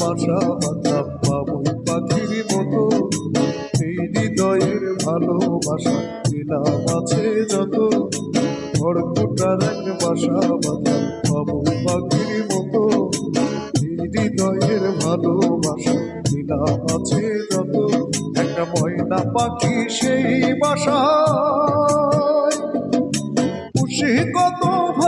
বাসা বাঁধলাম বাবুই পাখির মতো। এই হৃদয়ের ভালোবাসা দিলাম আছে যত। খড়কুটার এক বাসা বাঁধলাম বাবুই পাখির মতো। এই হৃদয়ের ভালোবাসা দিলাম আছে যত। একটা ময়না পাখি সেই বাসা খুশি কত ভালোবাসা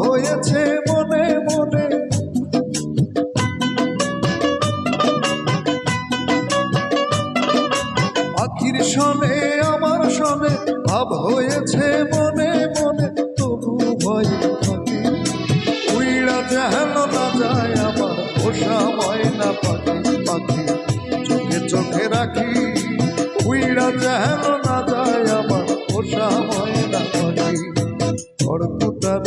হয়েছে মনে মনে। পাখির সনে আমার সনে ভাব হয়েছে মনে মনে, তবু ভয় থাকি। উইড়া যেন না যায়, আমার পোষা ময়না পাখি পাখি চোখে চোখে রাখি। উইড়া যেন না যায়, আমার পোষা ময়না পাখি। খড়কুটার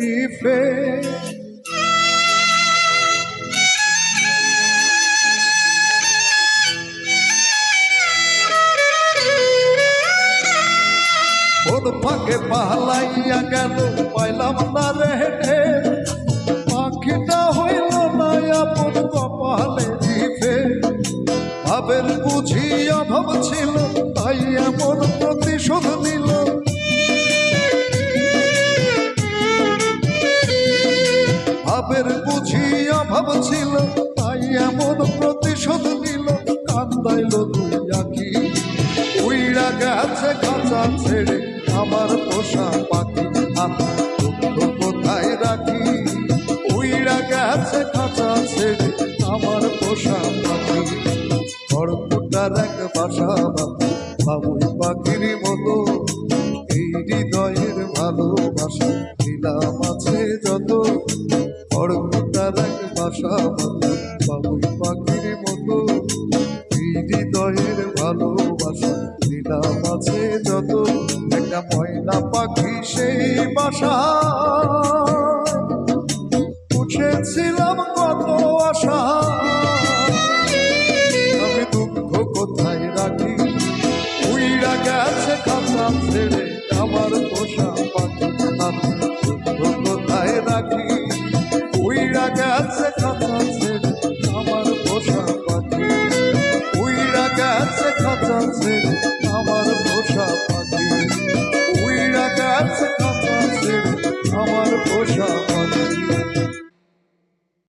কপালে রিফে পাকে ফাঁকে পাহালাইয়া গেল পাইলাম না রে পাখিটা হইল না আপন কপালে। অভাব ছিল, তাই এমন প্রতিশোধ নিল, কান্দাইল দুই আখি। উইড়া গেছে খাঁচা ছেড়ে, আমার পোষা পাখি আমি কোথায় রাখি? উইড়া গেছে খাঁচা ছেড়ে, আমার পোষা পাখি। খড়কুটার এক বাসা বাঁধি, বাবুই পাখির মতো। এই হৃদয়ের ভালোবাসা বাবুই পাখির মতো, হৃদয়ের ভালোবাসা দিলাম আছে যত। একটা ময়না পাখি সেই বাসা উঠেছিলাম কত আশা। আমি দুঃখ কোথায় রাখি? উইড়া গেছে খাতা ছেড়ে, আমার পোষা